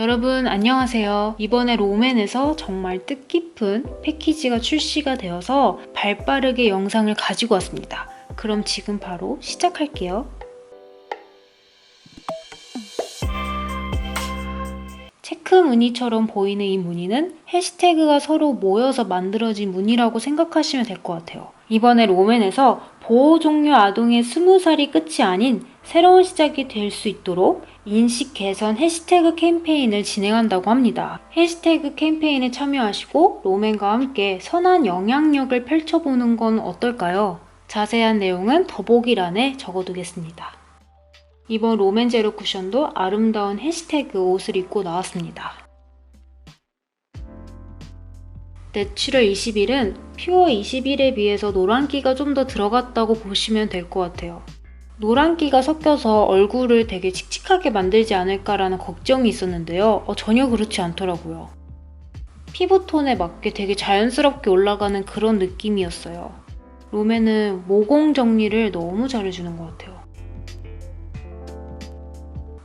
여러분 안녕하세요. 이번에 롬앤에서 정말 뜻깊은 패키지가 출시가 되어서 발빠르게 영상을 가지고 왔습니다. 그럼 지금 바로 시작할게요. 체크 무늬처럼 보이는 이 무늬는 해시태그가 서로 모여서 만들어진 무늬라고 생각하시면 될 것 같아요. 이번에 롬앤에서 보호 종료 아동의 20살이 끝이 아닌 새로운 시작이 될 수 있도록 인식 개선 해시태그 캠페인을 진행한다고 합니다. 해시태그 캠페인에 참여하시고 롬앤과 함께 선한 영향력을 펼쳐보는 건 어떨까요? 자세한 내용은 더보기란에 적어두겠습니다. 이번 롬앤 제로 쿠션도 아름다운 해시태그 옷을 입고 나왔습니다. 내추럴 21은 퓨어 21에 비해서 노란기가 좀 더 들어갔다고 보시면 될 것 같아요. 노란기가 섞여서 얼굴을 되게 칙칙하게 만들지 않을까라는 걱정이 있었는데요. 어, 전혀 그렇지 않더라고요. 피부톤에 맞게 되게 자연스럽게 올라가는 그런 느낌이었어요. 롬에는 모공 정리를 너무 잘해주는 것 같아요.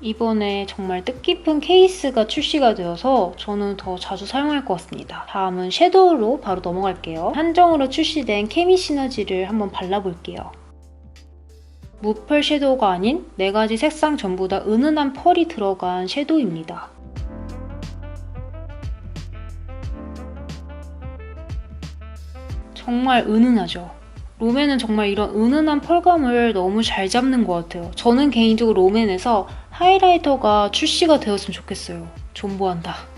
이번에 정말 뜻깊은 케이스가 출시가 되어서 저는 더 자주 사용할 것 같습니다. 다음은 섀도우로 바로 넘어갈게요. 한정으로 출시된 케미 시너지를 한번 발라볼게요. 무펄 섀도우가 아닌 4가지 색상 전부 다 은은한 펄이 들어간 섀도우입니다. 정말 은은하죠. 롬앤은 정말 이런 은은한 펄감을 너무 잘 잡는 것 같아요. 저는 개인적으로 롬앤에서 하이라이터가 출시가 되었으면 좋겠어요. 존버한다.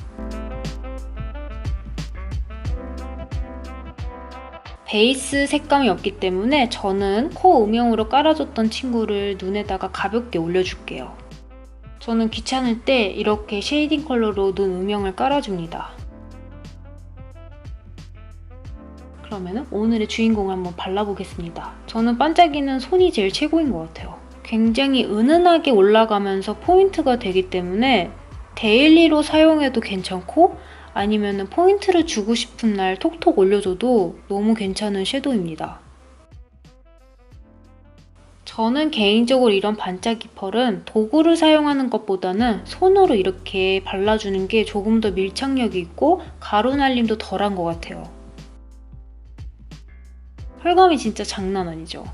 베이스 색감이 없기 때문에 저는 코 음영으로 깔아줬던 친구를 눈에다가 가볍게 올려줄게요. 저는 귀찮을 때 이렇게 쉐이딩 컬러로 눈 음영을 깔아줍니다. 그러면 오늘의 주인공을 한번 발라보겠습니다. 저는 반짝이는 손이 제일 최고인 것 같아요. 굉장히 은은하게 올라가면서 포인트가 되기 때문에 데일리로 사용해도 괜찮고 아니면 포인트를 주고 싶은 날 톡톡 올려줘도 너무 괜찮은 섀도우입니다. 저는 개인적으로 이런 반짝이 펄은 도구를 사용하는 것보다는 손으로 이렇게 발라주는 게 조금 더 밀착력이 있고 가루 날림도 덜한 것 같아요. 펄감이 진짜 장난 아니죠?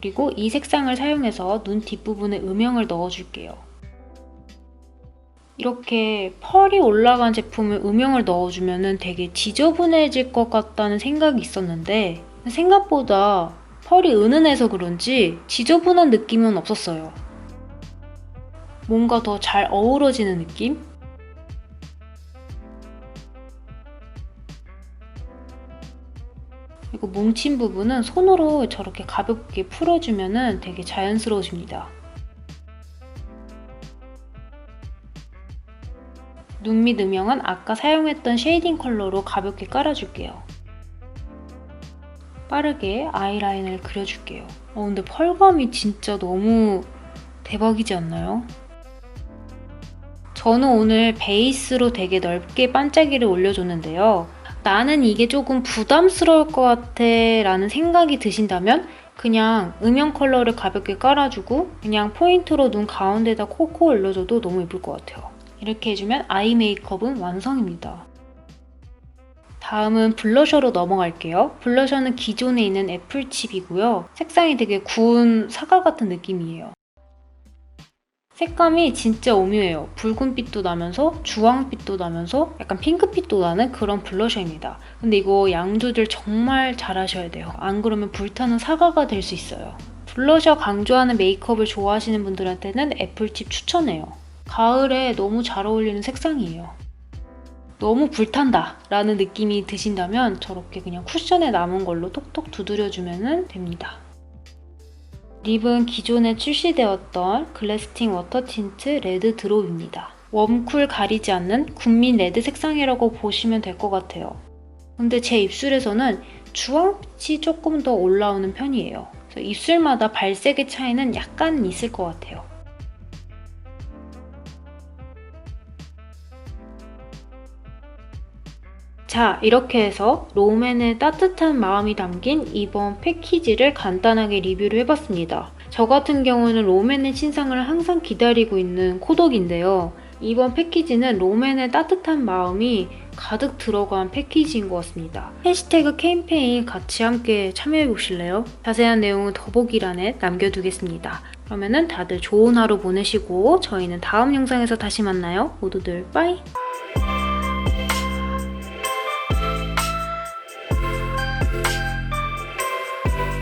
그리고 이 색상을 사용해서 눈 뒷부분에 음영을 넣어줄게요. 이렇게 펄이 올라간 제품을 음영을 넣어주면 되게 지저분해질 것 같다는 생각이 있었는데 생각보다 펄이 은은해서 그런지 지저분한 느낌은 없었어요. 뭔가 더 잘 어우러지는 느낌? 뭉친 부분은 손으로 저렇게 가볍게 풀어주면 되게 자연스러워집니다. 눈 밑 음영은 아까 사용했던 쉐이딩 컬러로 가볍게 깔아줄게요. 빠르게 아이라인을 그려줄게요. 어, 근데 펄감이 진짜 너무 대박이지 않나요? 저는 오늘 베이스로 되게 넓게 반짝이를 올려줬는데요. 나는 이게 조금 부담스러울 것 같아 라는 생각이 드신다면 그냥 음영 컬러를 가볍게 깔아주고 그냥 포인트로 눈 가운데다 코코 올려줘도 너무 예쁠 것 같아요. 이렇게 해주면 아이 메이크업은 완성입니다. 다음은 블러셔로 넘어갈게요. 블러셔는 기존에 있는 애플칩이고요. 색상이 되게 구운 사과 같은 느낌이에요. 색감이 진짜 오묘해요. 붉은빛도 나면서 주황빛도 나면서 약간 핑크빛도 나는 그런 블러셔입니다. 근데 이거 양 조절 정말 잘 하셔야 돼요. 안 그러면 불타는 사과가 될 수 있어요. 블러셔 강조하는 메이크업을 좋아하시는 분들한테는 애플칩 추천해요. 가을에 너무 잘 어울리는 색상이에요. 너무 불탄다 라는 느낌이 드신다면 저렇게 그냥 쿠션에 남은 걸로 톡톡 두드려주면 됩니다. 립은 기존에 출시되었던 글래스팅 워터 틴트 레드 드롭입니다. 웜쿨 가리지 않는 군민 레드 색상이라고 보시면 될 것 같아요. 근데 제 입술에서는 주황빛이 조금 더 올라오는 편이에요. 입술마다 발색의 차이는 약간 있을 것 같아요. 자, 이렇게 해서 롬앤의 따뜻한 마음이 담긴 이번 패키지를 간단하게 리뷰를 해봤습니다. 저 같은 경우는 롬앤의 신상을 항상 기다리고 있는 코덕인데요. 이번 패키지는 롬앤의 따뜻한 마음이 가득 들어간 패키지인 것 같습니다. 해시태그 캠페인 같이 함께 참여해 보실래요? 자세한 내용은 더보기란에 남겨두겠습니다. 그러면은 다들 좋은 하루 보내시고 저희는 다음 영상에서 다시 만나요. 모두들 빠이!